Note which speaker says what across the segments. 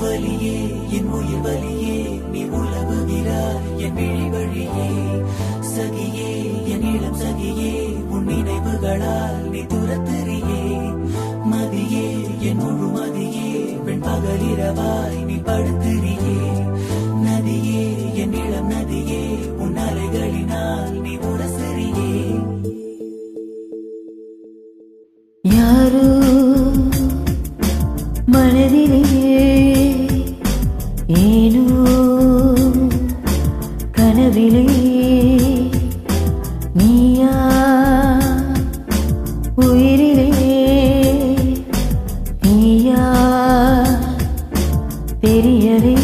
Speaker 1: வலியே என் உயிர் வலியே நீ உலவுகிறாய் என் விழி வழியே. சகியே என் இளம் சகியே.
Speaker 2: பெரியதே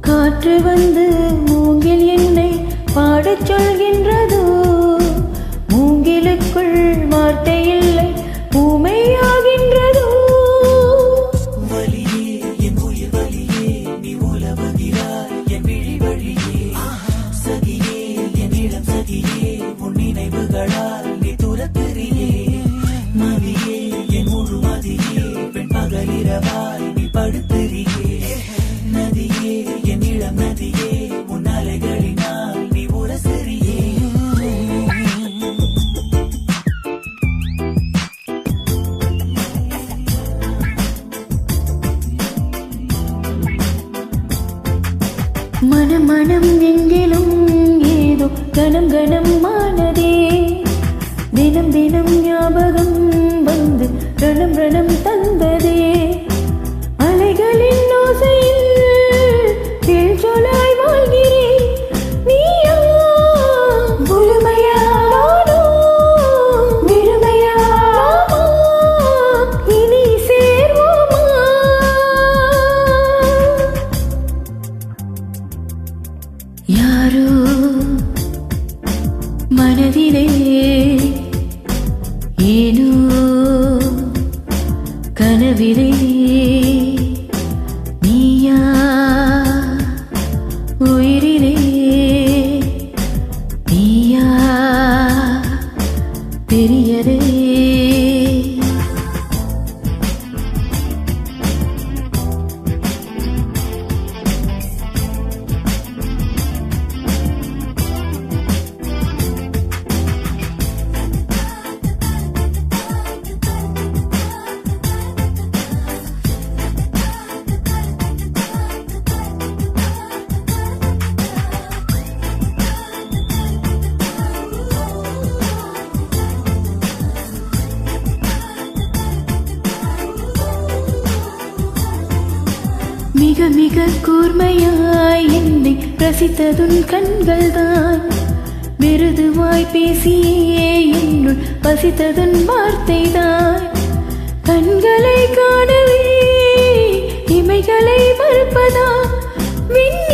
Speaker 2: காற்று வந்து மூங்கில் என்னை பாடச் சொல்கின்றதோ? மூங்கிலுக்குள்
Speaker 1: வார்த்தையில் பகலிரவாய் நீ நதியே என் இளம் நதியே உன் அலைகளினால் நீ உரசெறியே
Speaker 2: மனம் மனம் எங்கிலும் ஏதோ கணம் கணம் மானதே தினம் தினம் ஞாபகம் கனவிலே மிக மிக கூர்மையாய் என்னை ரசித்ததுன் கண்கள்தான். மிருதுவாய் பேசியே என்னுள் பசித்ததுன் வார்த்தைதான். கண்களை காணவே இமைகளை மறுப்பதா?
Speaker 1: மின்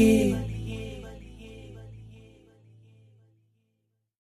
Speaker 1: yeah.